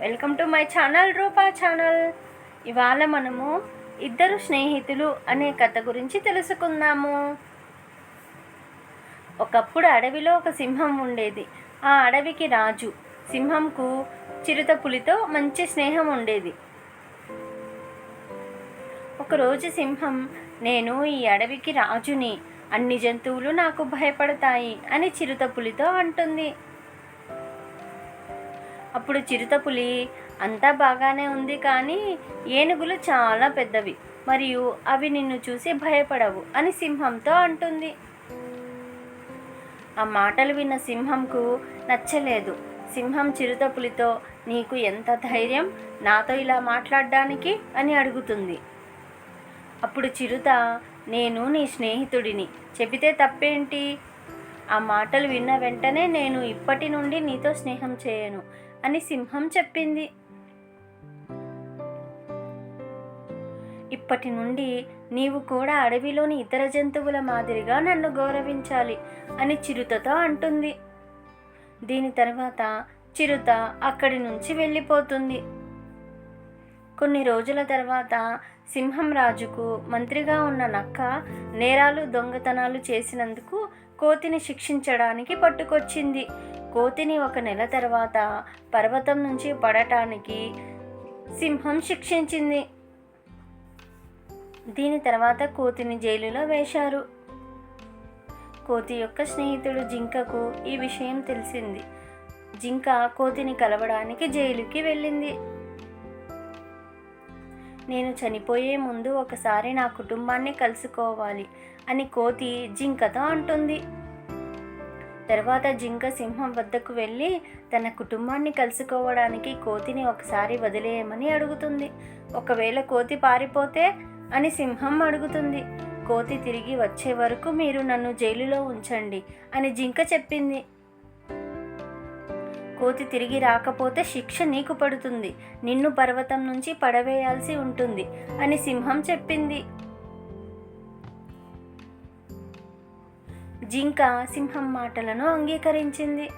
Welcome to my channel Roopa channel. ఇవాళ మనము ఇద్దరు స్నేహితులు అనే కథ గురించి తెలుసుకుందాము. ఒకప్పుడు అడవిలో ఒక సింహం ఉండేది. ఆ అడవికి రాజు సింహంకు చిరుత పులితో మంచి స్నేహం ఉండేది. ఒకరోజు సింహం నేను ఈ అడవికి రాజుని. అన్ని జంతువులు నాకు భయపడతాయి అని చిరుత పులితో అంటుంది. అప్పుడు చిరుతపులి అంతా బాగానే ఉంది కానీ ఏనుగులు చాలా పెద్దవి మరియు అవి నిన్ను చూసి భయపడవు అని సింహంతో అంటుంది. ఆ మాటలు విన్న సింహంకు నచ్చలేదు. సింహం చిరుతపులితో నీకు ఎంత ధైర్యం? నాతో ఇలా మాట్లాడడానికి? అని అడుగుతుంది. అప్పుడు చిరుత నేను నీ స్నేహితుడిని. చెబితే తప్పేంటి? ఆ మాటలు విన్న వెంటనే నేను ఇప్పటి నుండి నీతో స్నేహం చేయను. అని సింహం చెప్పింది. ఇప్పటి నుండి నీవు కూడా అడవిలోని ఇతర జంతువుల మాదిరిగా నన్ను గౌరవించాలి అని చిరుతతో అంటుంది. దీని తర్వాత చిరుత అక్కడి నుంచి వెళ్ళిపోతుంది. కొన్ని రోజుల తర్వాత సింహం రాజుకు మంత్రిగా ఉన్న నక్క నేరాలు దొంగతనాలు చేసినందుకు కోతిని శిక్షించడానికి పట్టుకొచ్చింది. కోతిని ఒక నెల తర్వాత పర్వతం నుంచి పడటానికి సింహం శిక్షించింది. దీని తర్వాత కోతిని జైలులో వేశారు. కోతి యొక్క స్నేహితుడు జింకకు ఈ విషయం తెలిసింది. జింక కోతిని కలవడానికి జైలుకి వెళ్ళింది. నేను చనిపోయే ముందు ఒకసారి నా కుటుంబాన్ని కలుసుకోవాలి అని కోతి జింకతో అంటుంది. తర్వాత జింక సింహం వద్దకు వెళ్ళి తన కుటుంబాన్ని కలుసుకోవడానికి కోతిని ఒకసారి వదిలేయమని అడుగుతుంది. ఒకవేళ కోతి పారిపోతే అని సింహం అడుగుతుంది. కోతి తిరిగి వచ్చే వరకు మీరు నన్ను జైలులో ఉంచండి అని జింక చెప్పింది. కోతి తిరిగి రాకపోతే శిక్ష నీకు పడుతుంది. నిన్ను పర్వతం నుంచి పడవేయాల్సి ఉంటుంది అని సింహం చెప్పింది. జింక సింహం మాటలను అంగీకరించింది.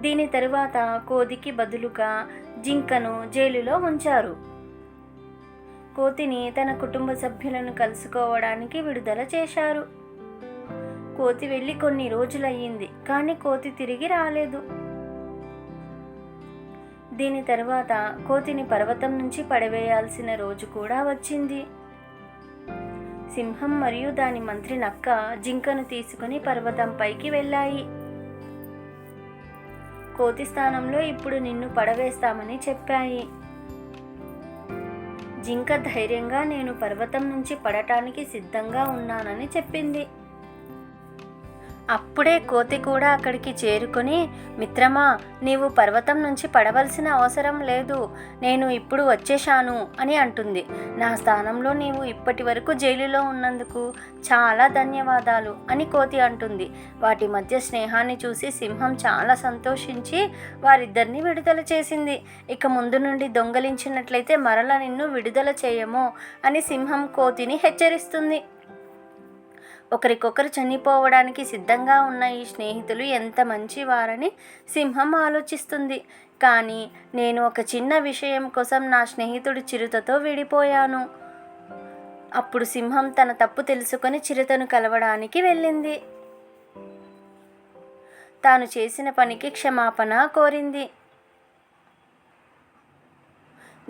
దీని తరువాత కోతికి బదులుగా జింకను జైలులో ఉంచారు. కోతిని తన కుటుంబ సభ్యులను కలుసుకోవడానికి విడుదల చేశారు. కోతి వెళ్ళి కొన్ని రోజులయ్యింది కానీ కోతి తిరిగి రాలేదు. దీని తర్వాత కోతిని పర్వతం నుంచి పడవేయాల్సిన రోజు కూడా వచ్చింది. సింహం మరియు దాని మంత్రి నక్క జింకను తీసుకుని పర్వతంపైకి వెళ్ళాయి. కోతి స్థానంలో ఇప్పుడు నిన్ను పడవేస్తామని చెప్పాయి. జింక ధైర్యంగా నేను పర్వతం నుంచి పడటానికి సిద్ధంగా ఉన్నానని చెప్పింది. అప్పుడే కోతి కూడా అక్కడికి చేరుకొని మిత్రమా నీవు పర్వతం నుంచి పడవలసిన అవసరం లేదు. నేను ఇప్పుడు వచ్చేశాను అని అంటుంది. నా స్థానంలో నీవు ఇప్పటి వరకు జైలులో ఉన్నందుకు చాలా ధన్యవాదాలు అని కోతి అంటుంది. వాటి మధ్య స్నేహాన్ని చూసి సింహం చాలా సంతోషించి వారిద్దరిని విడుదల చేసింది. ఇక ముందు నుండి దొంగలించినట్లయితే మరల నిన్ను విడుదల చేయము అని సింహం కోతిని హెచ్చరిస్తుంది. ఒకరికొకరు చనిపోవడానికి సిద్ధంగా ఉన్న ఈ స్నేహితులు ఎంత మంచివారని సింహం ఆలోచిస్తుంది. కానీ నేను ఒక చిన్న విషయం కోసం నా స్నేహితుడు చిరుతతో విడిపోయాను. అప్పుడు సింహం తన తప్పు తెలుసుకొని చిరుతను కలవడానికి వెళ్ళింది. తాను చేసిన పనికి క్షమాపణ కోరింది.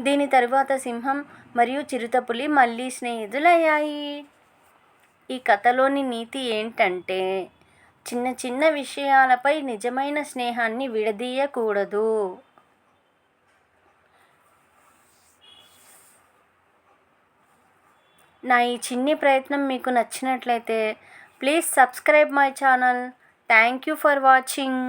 దీని తరువాత సింహం మరియు చిరుతపులి మళ్ళీ స్నేహితులయ్యాయి. ఈ కథలోని నీతి ఏంటంటే చిన్న చిన్న విషయాలపై నిజమైన స్నేహాన్ని విడదీయకూడదు. నా ఈ చిన్ని ప్రయత్నం మీకు నచ్చినట్లయితే please subscribe my channel. Thank you for watching.